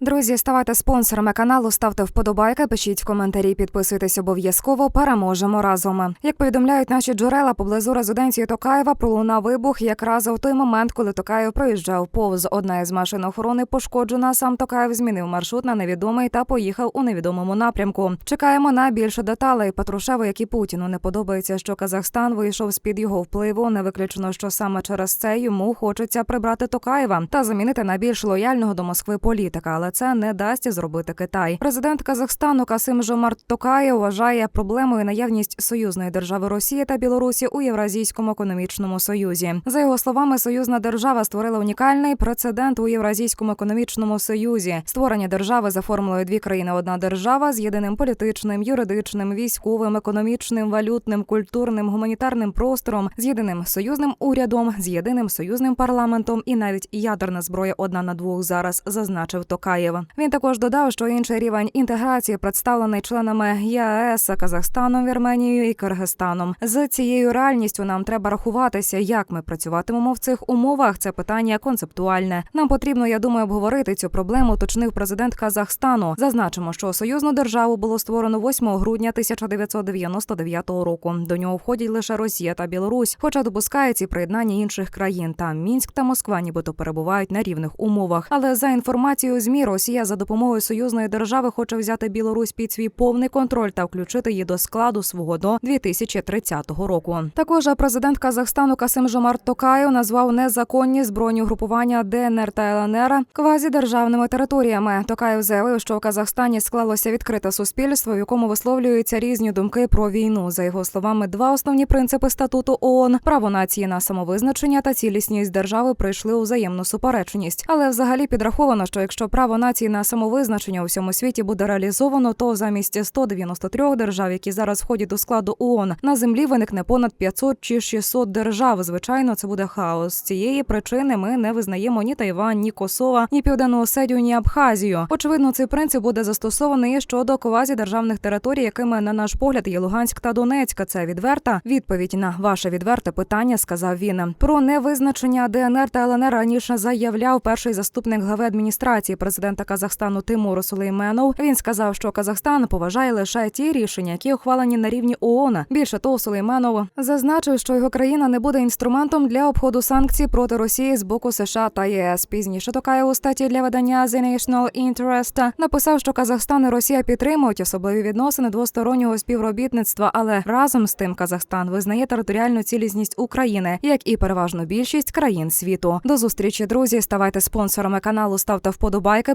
Друзі, ставайте спонсорами каналу, ставте вподобайки, пишіть коментарі, підписуйтесь обов'язково. Переможемо разом. Як повідомляють наші джерела поблизу резиденції Токаєва, пролунав вибух якраз у той момент, коли Токаєв проїжджав повз. Одна із машин охорони пошкоджена. Сам Токаєв змінив маршрут на невідомий та поїхав у невідомому напрямку. Чекаємо на більше деталей. Патрушеву, як і Путіну, не подобається, що Казахстан вийшов з під його впливу. Не виключено, що саме через це йому хочеться прибрати Токаєва та замінити на більш лояльного до Москви політика, але це не дасть зробити Китай. Президент Казахстану Касим Жомарт Токаєв вважає проблемою наявність союзної держави Росії та Білорусі у Євразійському економічному союзі. За його словами, союзна держава створила унікальний прецедент у Євразійському економічному союзі. Створення держави за формулою дві країни одна держава з єдиним політичним, юридичним, військовим, економічним, валютним, культурним, гуманітарним простором, з єдиним союзним урядом, з єдиним союзним парламентом і навіть ядерна зброя одна на двох зараз зазначив Токаєв. Він також додав, що інший рівень інтеграції представлений членами ЄАЕС, Казахстаном, Вірменією і Киргизстаном. З цією реальністю нам треба рахуватися, як ми працюватимемо в цих умовах. Це питання концептуальне. Нам потрібно, я думаю, обговорити цю проблему. Уточнив президент Казахстану. Зазначимо, що союзну державу було створено 8 грудня 1999 року. До нього входять лише Росія та Білорусь, хоча допускається і приєднання інших країн. Там Мінськ та Москва, нібито перебувають на рівних умовах. Але за інформацією змі Росія за допомогою союзної держави хоче взяти Білорусь під свій повний контроль та включити її до складу свого до 2030 року. Також президент Казахстану Касим Жомарт Токаєв назвав незаконні збройні угрупування ДНР та ЛНР квазідержавними територіями. Токаєв заявив, що в Казахстані склалося відкрите суспільство, в якому висловлюються різні думки про війну. За його словами, два основні принципи статуту ООН – право нації на самовизначення та цілісність держави прийшли у взаємну суперечність. Але взагалі підраховано, що якщо право нації на самовизначення у всьому світі буде реалізовано, то замість 193 держав, які зараз входять до складу ООН, на землі виникне понад 500 чи 600 держав. Звичайно, це буде хаос. Цієї причини ми не визнаємо ні Тайвань, ні Косова, ні Південну Осетію, ні Абхазію. Очевидно, цей принцип буде застосований щодо квазідержавних територій, якими на наш погляд є Луганськ та Донецька. Це відверта відповідь на ваше відверте питання. Сказав він про невизначення ДНР та ЛНР раніше заявляв перший заступник глави адміністрації президента Казахстану Тимуру Сулейменов. Він сказав, що Казахстан поважає лише ті рішення, які ухвалені на рівні ООН. Більше того, Сулейменов зазначив, що його країна не буде інструментом для обходу санкцій проти Росії з боку США та ЄС. Пізніше Токаєв у статті для видання The National Interest написав, що Казахстан і Росія підтримують особливі відносини двостороннього співробітництва, але разом з тим Казахстан визнає територіальну цілісність України, як і переважну більшість країн світу. До зустрічі, друзі. Ставайте спонсорами каналу, ставте вподобайки,